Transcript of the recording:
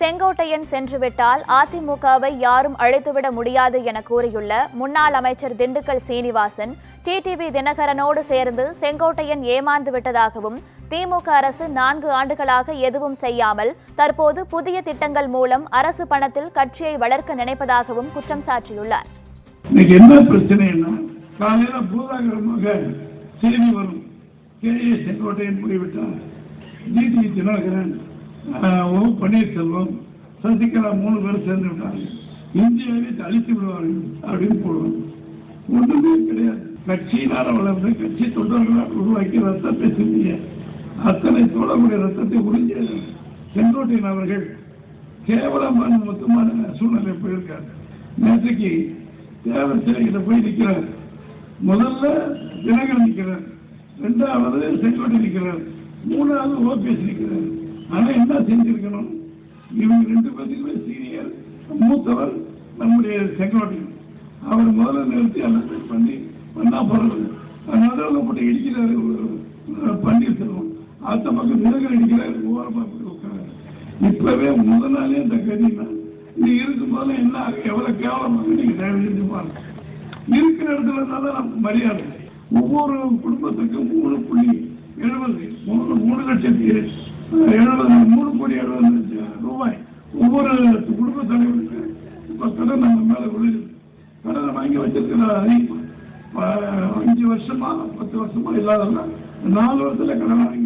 செங்கோட்டையன் சென்றுவிட்டால் அதிமுகவை யாரும் அழைத்துவிட முடியாது என கூறியுள்ள முன்னாள் அமைச்சர் திண்டுக்கல் சீனிவாசன் டிடிவி தினகரனோடு சேர்ந்து செங்கோட்டையன் ஏமாந்து விட்டதாகவும் திமுக அரசு நான்கு ஆண்டுகளாக எதுவும் செய்யாமல் தற்போது புதிய திட்டங்கள் மூலம் அரசு பணத்தில் கட்சியை வளர்க்க நினைப்பதாகவும் குற்றம் சாட்டியுள்ளார் என்ன பிரச்சனைன்னா காலையில பூதாகரமாக செய்தி வரும். கே ஏ செங்கோட்டையன் போய்விட்டார். T T Dhinakaran O Panneerselvam Sasikala மூணு பேரும் சேர்ந்து விட்டாங்க. இந்தியாவை அழித்து விடுவார்கள் அப்படின்னு போடுவாங்க. ஒன்றுமே கிடையாது. கட்சியினால வளர்ந்து கட்சி தொண்டர்களால் உருவாக்கிய ரத்தத்தை சிந்திய அத்தனை தோழக்கூடிய ரத்தத்தை உறிஞ்ச செங்கோட்டையன் அவர்கள் கேவலமான மொத்தமான சூழ்நிலை போயிருக்காரு. நேற்றுக்கு தேவர் சிலைகிட்ட போய் நிற்கிறார் முதல்ல தினகரன் நிற்கிறார் ரெண்டாவது செங்கோட்டை நிற்கிறார் மூணாவது ஓபிஎஸ் நிற்கிறார் ஆனால் என்ன செஞ்சிருக்கணும்? இவங்க ரெண்டு பேருக்குமே சீனியர். மூத்தவர் நம்முடைய செக்ரட்டரி அவர் முதல்ல நிறுத்தி எல்லாத்தையும் பண்ணி பண்ணா போறது அதனால போட்டு இடிக்கிறாரு பன்னீர்செல்வம் அடுத்த பக்கம் தினகர் இடிக்கிறாரு. ஓரமாக உட்காரு இப்பவே முதல் நாளே இந்த கதினா நீ இருக்கும் போது என்ன ஆகும், எவ்வளவு கேவலமாக நீங்க தயவு செஞ்சு பாருங்க. இருக்கிற இடத்துல தான் நமக்கு மரியாதை. ஒவ்வொரு குடும்பத்துக்கும் மூணு புள்ளி எழுபது மூணு மூணு லட்சத்தி எழுபது மூணு கோடி எழுபது லட்சம் ரூபாய். ஒவ்வொரு குடும்ப தலைவருக்கு இப்போ கடன் நம்ம மேலே விழுது கடனை வாங்கி வச்சிருக்கிற அறிவிப்பு அஞ்சு வருஷமா பத்து வருஷமா இல்லாதவங்க நாலு வருஷத்துல கடன் வாங்கி